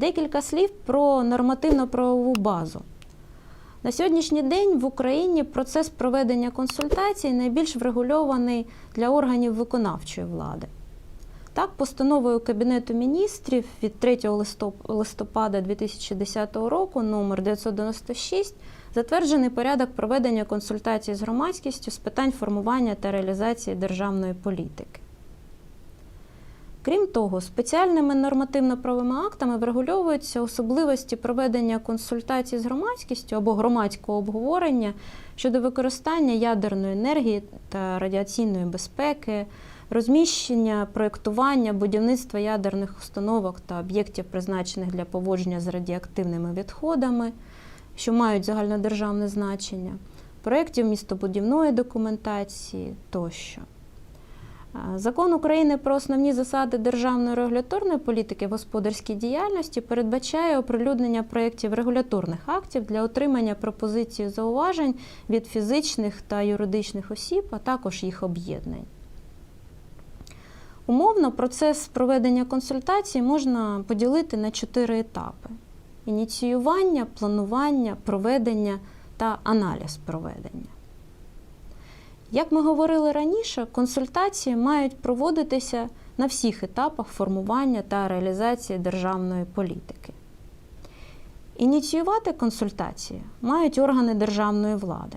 Декілька слів про нормативно-правову базу. На сьогоднішній день в Україні процес проведення консультацій найбільш врегульований для органів виконавчої влади. Так, постановою Кабінету міністрів від 3 листопада 2010 року номер 996 затверджений порядок проведення консультацій з громадськістю з питань формування та реалізації державної політики. Крім того, спеціальними нормативно-правовими актами врегульовуються особливості проведення консультацій з громадськістю або громадського обговорення щодо використання ядерної енергії та радіаційної безпеки, розміщення, проєктування, будівництва ядерних установок та об'єктів, призначених для поводження з радіоактивними відходами, що мають загальнодержавне значення, проєктів містобудівної документації тощо. Закон України про основні засади державної регуляторної політики господарській діяльності передбачає оприлюднення проєктів регуляторних актів для отримання пропозицій зауважень від фізичних та юридичних осіб, а також їх об'єднань. Умовно, процес проведення консультацій можна поділити на чотири етапи: ініціювання, планування, проведення та аналіз проведення. Як ми говорили раніше, консультації мають проводитися на всіх етапах формування та реалізації державної політики. Ініціювати консультації мають органи державної влади.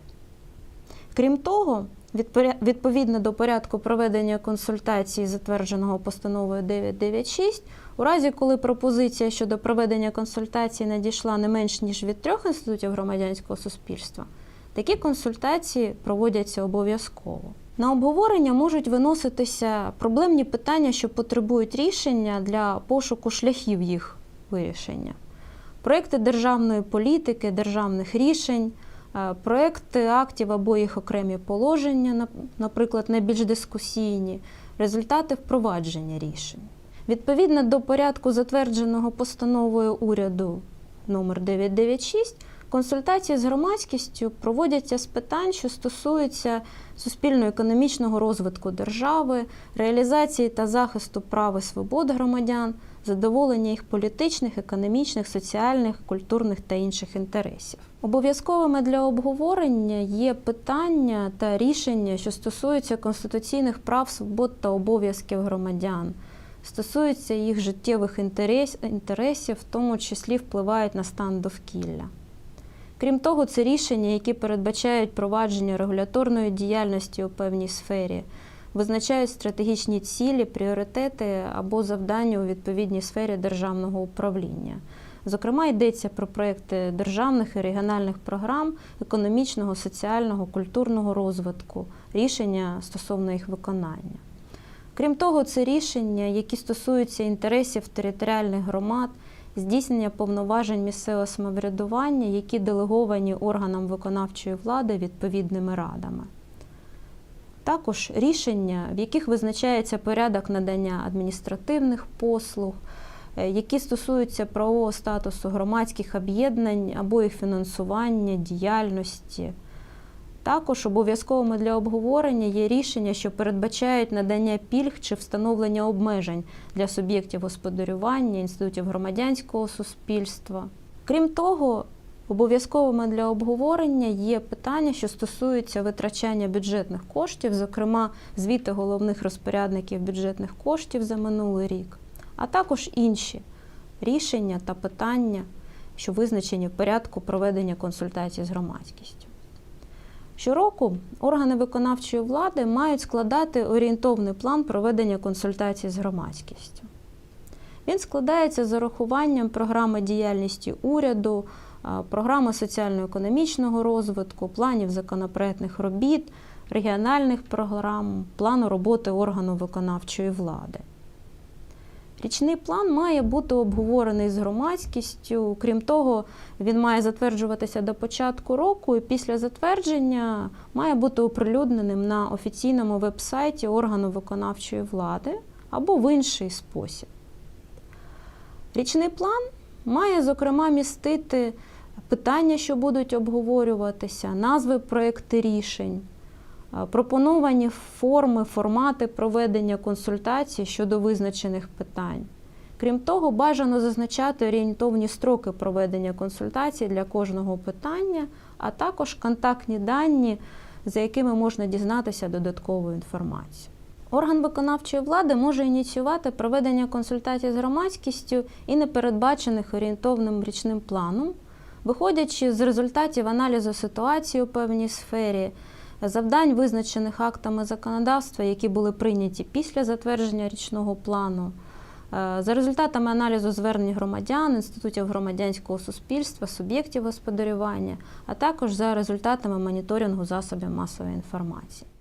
Крім того, відповідно до порядку проведення консультацій, затвердженого постановою 996, у разі, коли пропозиція щодо проведення консультацій надійшла не менш ніж від трьох інститутів громадянського суспільства, такі консультації проводяться обов'язково. На обговорення можуть виноситися проблемні питання, що потребують рішення для пошуку шляхів їх вирішення. Проекти державної політики, державних рішень, е, проекти актів або їх окремі положення, наприклад, найбільш дискусійні, результати впровадження рішень. Відповідно до порядку, затвердженого постановою уряду номер 996, консультації з громадськістю проводяться з питань, що стосуються суспільно-економічного розвитку держави, реалізації та захисту прав і свобод громадян, задоволення їх політичних, економічних, соціальних, культурних та інших інтересів. Обов'язковими для обговорення є питання та рішення, що стосуються конституційних прав, свобод та обов'язків громадян, стосуються їх життєвих інтерес- інтересів, в тому числі впливають на стан довкілля. Крім того, це рішення, які передбачають провадження регуляторної діяльності у певній сфері, визначають стратегічні цілі, пріоритети або завдання у відповідній сфері державного управління. Зокрема, йдеться про проекти державних і регіональних програм економічного, соціального, культурного розвитку, рішення стосовно їх виконання. Крім того, це рішення, які стосуються інтересів територіальних громад, здійснення повноважень місцевого самоврядування, які делеговані органам виконавчої влади відповідними радами. Також рішення, в яких визначається порядок надання адміністративних послуг, е, які стосуються правового статусу громадських об'єднань або їх фінансування, діяльності. Також обов'язковими для обговорення є рішення, що передбачають надання пільг чи встановлення обмежень для суб'єктів господарювання, інститутів громадянського суспільства. Крім того, обов'язковими для обговорення є питання, що стосуються витрачання бюджетних коштів, зокрема звіти головних розпорядників бюджетних коштів за минулий рік, а також інші рішення та питання, що визначені в порядку проведення консультацій з громадськістю. Щороку органи виконавчої влади мають складати орієнтовний план проведення консультацій з громадськістю. Він складається з урахуванням програми діяльності уряду, програми соціально-економічного розвитку, планів законопроектних робіт, регіональних програм, плану роботи органу виконавчої влади. Річний план має бути обговорений з громадськістю. Крім того, він має затверджуватися до початку року і після затвердження має бути оприлюдненим на офіційному веб-сайті органу виконавчої влади або в інший спосіб. Річний план має, зокрема, містити питання, що будуть обговорюватися, назви проєкти рішень, пропоновані форми, формати проведення консультацій щодо визначених питань. Крім того, бажано зазначати орієнтовні строки проведення консультацій для кожного питання, а також контактні дані, за якими можна дізнатися додаткову інформацію. Орган виконавчої влади може ініціювати проведення консультацій з громадськістю і непередбачених орієнтовним річним планом, виходячи з результатів аналізу ситуації у певній сфері, завдань, визначених актами законодавства, які були прийняті після затвердження річного плану, е, за результатами аналізу звернень громадян, інститутів громадянського суспільства, суб'єктів господарювання, а також за результатами моніторингу засобів масової інформації.